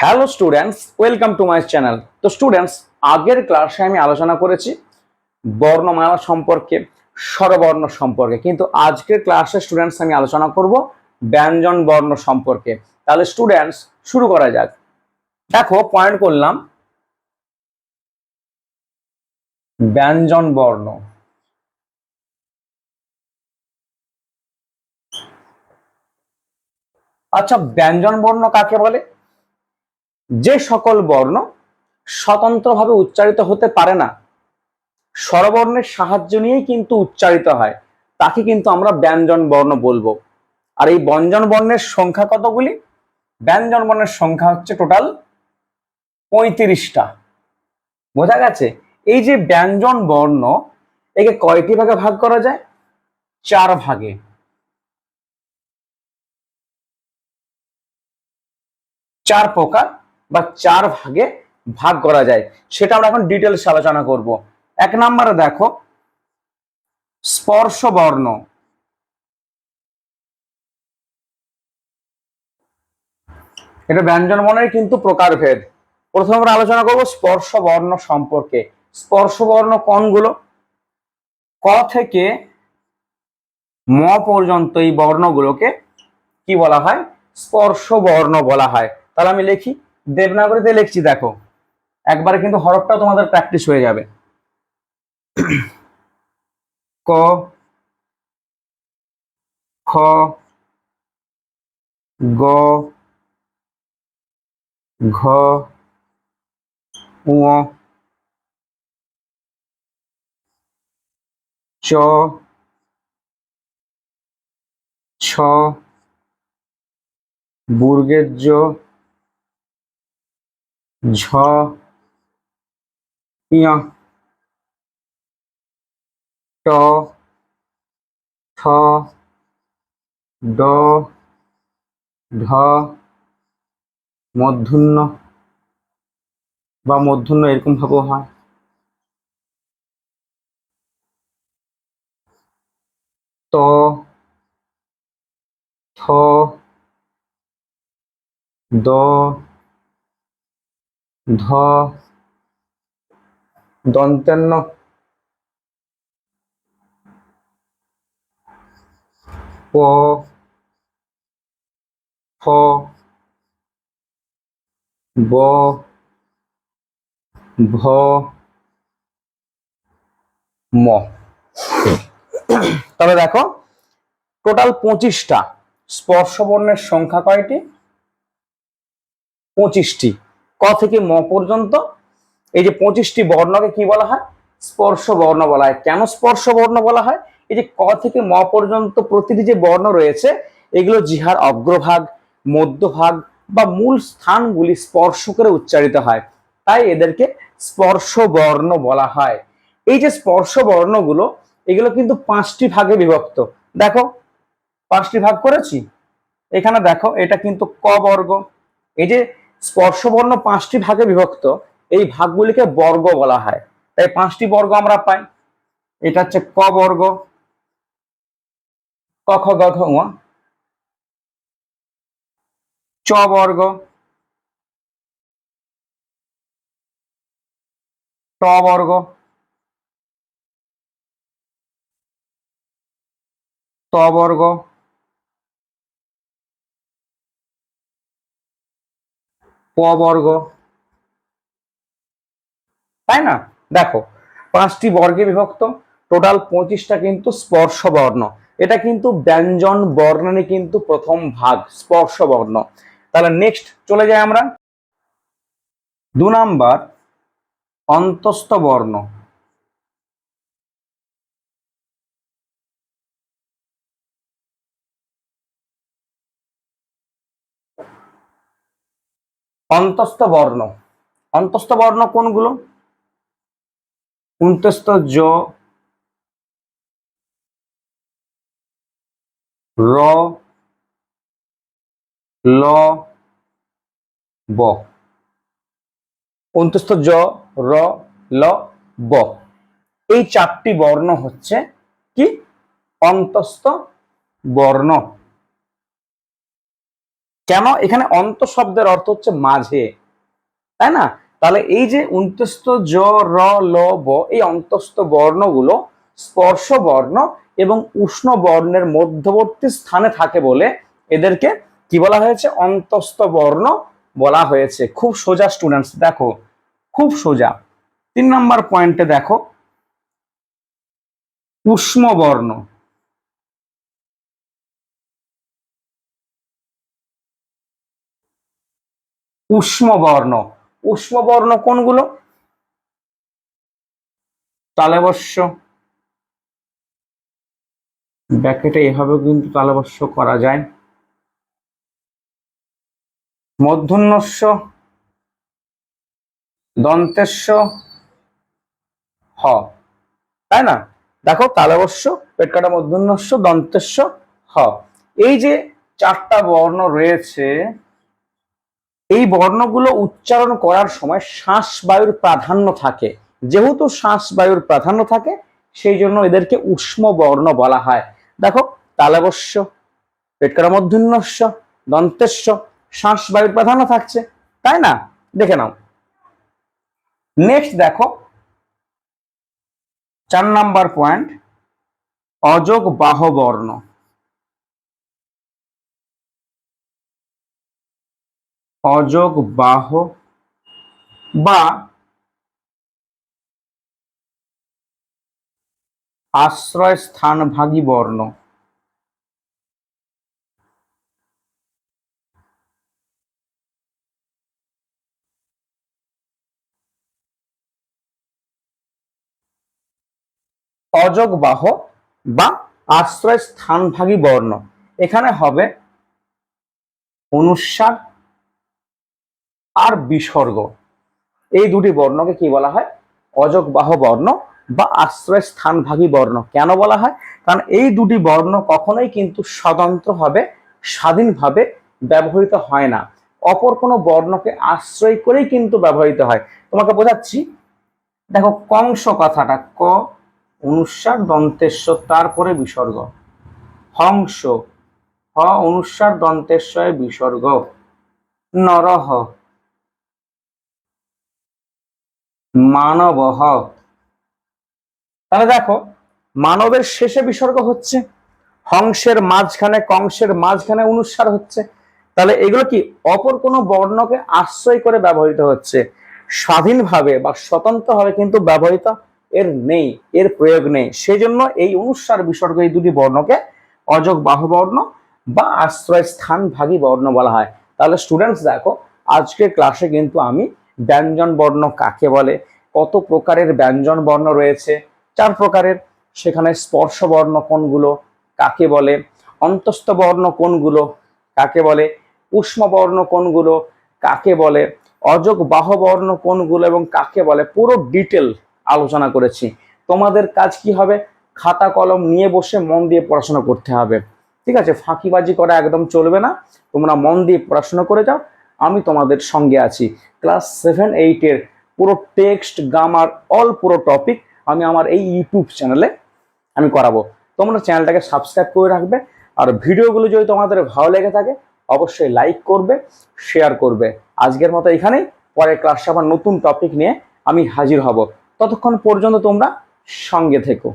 Hello students welcome to my channel তো students আগের ক্লাসে আমি আলোচনা করেছি বর্ণমালা সম্পর্কে, স্বরবর্ণ সম্পর্কে। কিন্তু আজকের ক্লাসে স্টুডেন্টস আমি আলোচনা করব ব্যঞ্জন বর্ণ সম্পর্কে। তাহলে স্টুডেন্টস শুরু করা যাক। দেখো পয়েন্ট করলাম। ব্যঞ্জন বর্ণ। আচ্ছা ব্যঞ্জন বর্ণ কাকে বলে? যে সকল বর্ণ স্বতন্ত্রভাবে উচ্চারিত হতে পারে না, স্বরবর্ণের সাহায্য নিয়েই কিন্তু উচ্চারিত হয়। তাকে কিন্তু আমরা ব্যঞ্জন বর্ণ বলব। আর এই ব্যঞ্জন বর্ণের সংখ্যা কতগুলি? ব্যঞ্জন বর্ণের সংখ্যা হচ্ছে টোটাল পঁয়ত্রিশটা। বোঝা গেছে? এই যে ব্যঞ্জন বর্ণ, একে কয়টি ভাগে ভাগ করা যায়? চার ভাগে। চার প্রকার। বা চার ভাগে ভাগ করা যায়। সেটা আমরা এখন ডিটেলস আলোচনা করব। এক নম্বরে দেখো স্পর্শ বর্ণ এটা ব্যঞ্জন বর্ণের কিন্তু প্রকারভেদ। প্রথমে আমরা আলোচনা করব স্পর্শ বর্ণ সম্পর্কে। স্পর্শ বর্ণ কোনগুলো? ক থেকে ম পর্যন্ত এই বর্ণগুলোকে কি বলা হয়? স্পর্শ বর্ণ বলা হয়। তাহলে আমি লিখি দেবনাগরীতে লিখছি, দেখো। একবারে কিন্তু হরফটাও তোমাদের প্র্যাকটিস হয়ে যাবে। ক, খ, গ, ঘ উ চ, ছ বুর্গের জ ঝ ইয়া ট, ঠ, ড, ঢ মধ্যূন্য বা মধ্যূন্য এরকম ভাবেও হয়। ত, থ, দ ধ দন্তান্ন। প ফ ব ভ ম। তবে দেখো টোটাল পঁচিশটা। স্পর্শ বর্ণের সংখ্যা কয়টি? পঁচিশটি। ক থেকে ম পর্যন্ত, এই যে পঁচিশটি বর্ণকে কি বলা হয়? স্পর্শ বর্ণ বলা হয়। কেন স্পর্শ বর্ণ বলা হয়? এই যে ক থেকে ম পর্যন্ত প্রতিটি যে বর্ণ রয়েছে, এগুলো জিহার অগ্রভাগ, মধ্যভাগ বা মূল স্থানগুলি স্পর্শ করে উচ্চারিত হয়। তাই এদেরকে স্পর্শ বর্ণ বলা হয়। এই যে স্পর্শ বর্ণগুলো, এগুলো কিন্তু পাঁচটি ভাগে বিভক্ত। দেখো, পাঁচটি ভাগ করেছি। এখানে দেখো, এটা কিন্তু ক বর্গ। এই যে স্পর্শবর্ণ পাঁচটি ভাগে বিভক্ত, এই ভাগগুলিকে বর্গ বলা হয়। তাই পাঁচটি বর্গ আমরা পাই। এটা হচ্ছে ক বর্গ, ক খ চ বর্গ, ট বর্গ, ত বর্গ প বর্গ। তাই না? দেখো, পাঁচটি বর্গে বিভক্ত টোটাল পঁচিশটা কিন্তু স্পর্শ বর্ণ। এটা কিন্তু ব্যঞ্জন বর্ণনে কিন্তু প্রথম ভাগ, স্পর্শ বর্ণ। তাহলে নেক্সট চলে যাই আমরা। দু নাম্বার, অন্তস্থ বর্ণ। অন্তস্থ বর্ণ। অন্তস্থ বর্ণ কোনগুলো? উন্তস্থ জ, র, ল, ব। অন্তস্থ জ, র, ল, ব। এই চারটি বর্ণ হচ্ছে কি? অন্তস্থ বর্ণ। কেন? এখানে অন্ত শব্দের অর্থ হচ্ছে মাঝে। তাই না? তাহলে এই যে অন্তস্থ জ, র, ল, ব, এই অন্তস্থ বর্ণগুলো স্পর্শ বর্ণ এবং উষ্ণ বর্ণের মধ্যবর্তী স্থানে থাকে বলে এদেরকে কি বলা হয়েছে? অন্তস্থ বর্ণ বলা হয়েছে। খুব সোজা স্টুডেন্টস দেখো। খুব সোজা। তিন নম্বর পয়েন্টে দেখো। উষ্ম বর্ণ। উষ্ম বর্ণ উষ্ম কোনগুলো? তালেবস্য। ব্যাকেটে এভাবে কিন্তু তালেবস্য করা যায়। মধ্যন্যস্য। দন্তেস্য। হ। তাই না? দেখো তালেবস্য, পেট কাটা মধ্যন্যস্য, দন্তেস্য, হ। এই যে চারটা বর্ণ রয়েছে এই বর্ণগুলো উচ্চারণ করার সময় শ্বাস বায়ুর প্রাধান্য থাকে। যেহেতু শ্বাস বায়ুর প্রাধান্য থাকে, সেই জন্য এদেরকে উষ্ম বর্ণ বলা হয়। দেখো তালবস্য পেটকারা দন্তেস্য শ্বাস বায়ুর প্রাধান্য থাকছে, তাই না? দেখে নাও। নেক্সট দেখো, চার নাম্বার পয়েন্ট অযোগ বাহ অযোগ বাহ বা আশ্রয় স্থানভাগী বর্ণ। অযোগ বাহ বা আশ্রয় স্থানভাগী বর্ণ। এখানে হবে অনুস্বার আর বিসর্গ। এই দুটি বর্ণকে কি বলা হয়? অযোগ বাহ বর্ণ বা আশ্রয় স্থানভাগী বর্ণ। কেন বলা হয়? কারণ এই দুটি বর্ণ কখনোই কিন্তু স্বতন্ত্রভাবে স্বাধীনভাবে ব্যবহৃত হয় না। অপর কোনো বর্ণকে আশ্রয় করেই কিন্তু ব্যবহৃত হয়। তোমাকে বোঝাচ্ছি। দেখো, কংস কথাটা ক অনুস্বার দন্তেশ্বর তারপরে বিসর্গ। হংস, হ অনুস্বার দন্তেশ্বয় বিসর্গ। নরহ মানব তাহলে দেখো, মানবের শেষে বিসর্গ হচ্ছে, হংসের মাঝখানে, কংসের মাঝখানে অনুসার হচ্ছে। তাহলে এগুলো কি অপর কোনো বর্ণকে আশ্রয় করে ব্যবহৃত হচ্ছে? স্বাধীনভাবে বা স্বতন্ত্রভাবে কিন্তু ব্যবহৃত এর নেই, এর প্রয়োগ নেই। সেই জন্য এই অনুসার বিসর্গ এই দুটি বর্ণকে অযোগ বাহু বর্ণ বা আশ্রয় স্থান ভাগী বর্ণ বলা হয়। তাহলে স্টুডেন্টস দেখো, আজকের ক্লাসে কিন্তু আমি ব্যঞ্জন বর্ণ কাকে বলে? কত প্রকারের ব্যঞ্জন বর্ণ রয়েছে? চার প্রকারের। সেখানে স্পর্শ বর্ণ কোনগুলো? কাকে বলে? অন্তস্থ বর্ণ কোনগুলো? কাকে বলে? উষ্ম বর্ণ কোনগুলো? কাকে বলে? অযোগ বাহ বর্ণ কোনগুলো? এবং কাকে বলে? পুরো ডিটেল আলোচনা করেছি। তোমাদের কাজ কি হবে? খাতা কলম নিয়ে বসে মন দিয়ে পড়াশোনা করতে হবে। ঠিক আছে? ফাঁকিবাজি করা একদম চলবে না। তোমরা মন দিয়ে পড়াশোনা করে যাও। আমি তোমাদের সঙ্গে আছি। ক্লাস সেভেন এইটের পুরো টেক্সট গামার অল পুরো টপিক আমি আমার এই ইউটিউব চ্যানেলে আমি করাবো। তোমরা চ্যানেলটাকে সাবস্ক্রাইব করে রাখবে। আর ভিডিওগুলো যদি তোমাদের ভালো লেগে থাকে, অবশ্যই লাইক করবে শেয়ার করবে। আজকের মতো এখানেই। পরের ক্লাসে আবার নতুন টপিক নিয়ে আমি হাজির হব। ততক্ষণ পর্যন্ত তোমরা সঙ্গে থেকো।